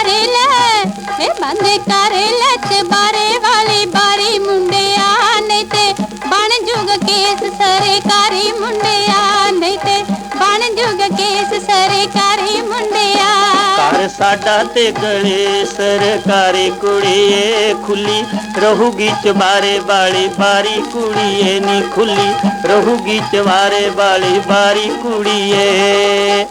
ਕਰ ਲੈ। ਏ ਬੰਦ ਕਰ ਲੈ ਤੇ ਬਾਰੇ ਵਾਲੀ ਬਾਰੀ ਮੁੰਡਿਆ, ਨਹੀਂ ਤੇ ਬਣ ਜੁਗ ਕੇਸ ਸਰਕਾਰੀ ਮੁੰਡਿਆ, ਨਹੀਂ ਤੇ ਬਣ ਜੁਗ ਕੇਸ ਸਰਕਾਰੀ ਮੁੰਡਿਆ। ਘਰ ਸਾਡਾ ਤੇ ਗਲੇ ਸਰਕਾਰੀ ਕੁੜੀਏ ਖੁੱਲੀ, ਰਹੂਗੀ ਚਵਾਰੇ ਵਾਲੀ ਬਾਰੀ ਕੁੜੀਏ ਨਹੀਂ ਖੁੱਲੀ, ਰਹੂਗੀ ਚਵਾਰੇ ਵਾਲੀ ਬਾਰੀ ਕੁੜੀਏ।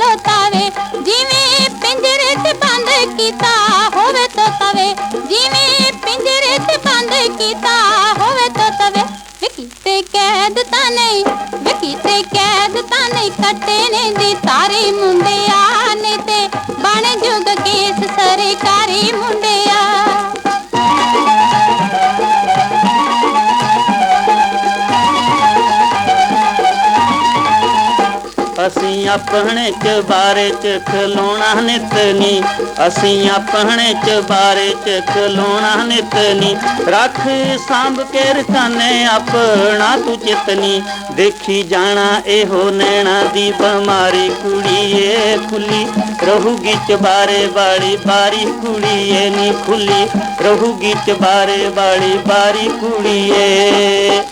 ਖਲੋਤਾਵੇ ਜਿਵੇਂ ਪਿੰਜਰੇ ਤੇ ਬੰਦ ਕੀਤਾ ਹੋਵੇ ਤੋਤਾਵੇ ਜਿਵੇਂ ਪਿੰਜਰੇ ਤੇ ਬੰਦ ਕੀਤਾ ਹੋਵੇ ਤੋਤਾਵੇ ਵਿਕੀ ਤੇ ਕੈਦ ਤਾਂ ਨਹੀਂ, ਵਿਕੀ ਤੇ ਕੈਦ ਤਾਂ ਨਹੀਂ, ਕੱਟੇ ਨੇ ਦੀ ਤਾਰੀ ਮੁੰਡਿਆ ਨੇ ਤੇ ਬਣ ਜੁਗ ਕੇਸ ਸਰਕਾਰੀ ਮੁੰਡਿਆ ਅਸੀਂ ਆਪਣੇ ਚ ਖਲੋਣਾ ਨਿਤ ਅਸੀਂ ਆਪਣੇ ਚਬਾਰੇ ਚ ਖਲੋਣਾ ਨਿਤ ਰੱਖ ਸੰਭ ਕੇ ਰਕਾਨੇ ਆਪਣਾ ਤੂੰ ਚਿਤਨੀ ਦੇਖੀ ਜਾਣਾ ਇਹੋ ਨੈਣਾ ਦੀ ਬਿਮਾਰੀ ਕੁੜੀਏ ਖੁੱਲੀ। ਰਹੂਗੀ ਚਬਾਰੇ ਵਾਲੀ ਬਾਰੀ ਕੁੜੀਏ ਨੀ ਖੁੱਲੀ। ਰਹੂਗੀ ਚਬਾਰੇ ਵਾਲੀ ਬਾਰੀ ਕੁੜੀਏ।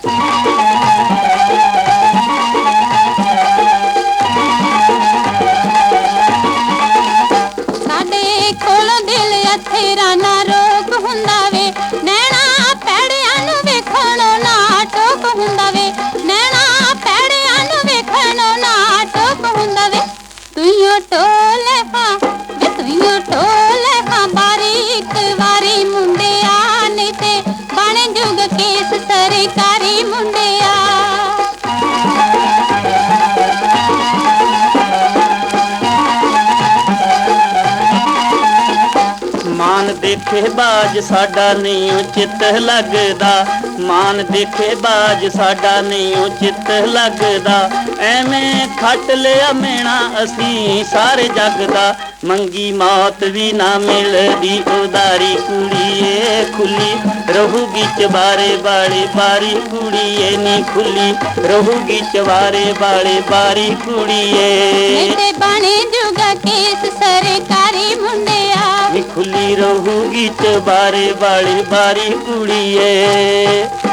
ਦਿਲ ਅਥੇਰਾ ਨਾ ਰੋਕ ਹੁੰਦਾ ਵੇ। ਨੈਣਾ ਪੈੜਿਆਂ ਨੂੰ ਵੇਖਣੋਂ ਨਾ ਟੋਕ ਹੁੰਦਾ ਵੇ। ਨੈਣਾ ਪੈੜਿਆਂ ਨੂੰ ਵੇਖਣੋਂ ਨਾ ਟੋਕ ਹੁੰਦਾ ਵੇ। ਤੁਈਓ ਟੋਲੇ ਹਾਂ ਵੇ ਤੁਈਓ ਟੋਲੇ ਹਾਂ, ਬਾਰੀ ਇੱਕ ਵਾਰੀ ਮੁੰਡਿਆ ਨਹੀਂ ਤੇ ਬਣ ਜੁਗ ਕੇਸ ਸਰਕਾਰੀ ਮੁੰਡਿਆ ਮਾਨ ਦੇਖੇ ਬਾਜ ਸਾਡਾ ਨਹੀਂ ਓ ਚਿੱਤ ਲੱਗਦਾ। ਮਾਨ ਦੇਖੇ ਬਾਜ ਸਾਡਾ ਨਹੀਂ ਓ ਚਿੱਤ ਲੱਗਦਾ। ਐਵੇਂ ਖੱਟ ਲਿਆ ਮੇਣਾ ਅਸੀਂ ਸਾਰੇ ਜੱਗ ਦਾ ਮੰਗੀ ਮੌਤ ਵੀ ਨਾ ਮਿਲਦੀ, ਉਦਾਰੀ ਕੁੜੀਏ ਖੁੱਲੀ। ਰਹੂਗੀ ਚਵਾਰੇ ਵਾਲੇ ਬਾਰੀ ਕੁੜੀਏ ਨੀ ਖੁੱਲੀ। ਰਹੂਗੀ ਚਵਾਰੇ ਵਾਲੇ ਬਾਰੀ ਕੁੜੀਏ। ਤੇ ਬਣੇ ਜੁਗਾ ਕੇਸ ਸਰਕਾਰੀ ਮੁੰਡਿਆ ਨੀ ਖੁੱਲੀ ਰਹੂਗੀ ਚਬਾਰੇ ਵਾਲੀ ਬਾਰੀ ਕੁੜੀਏ।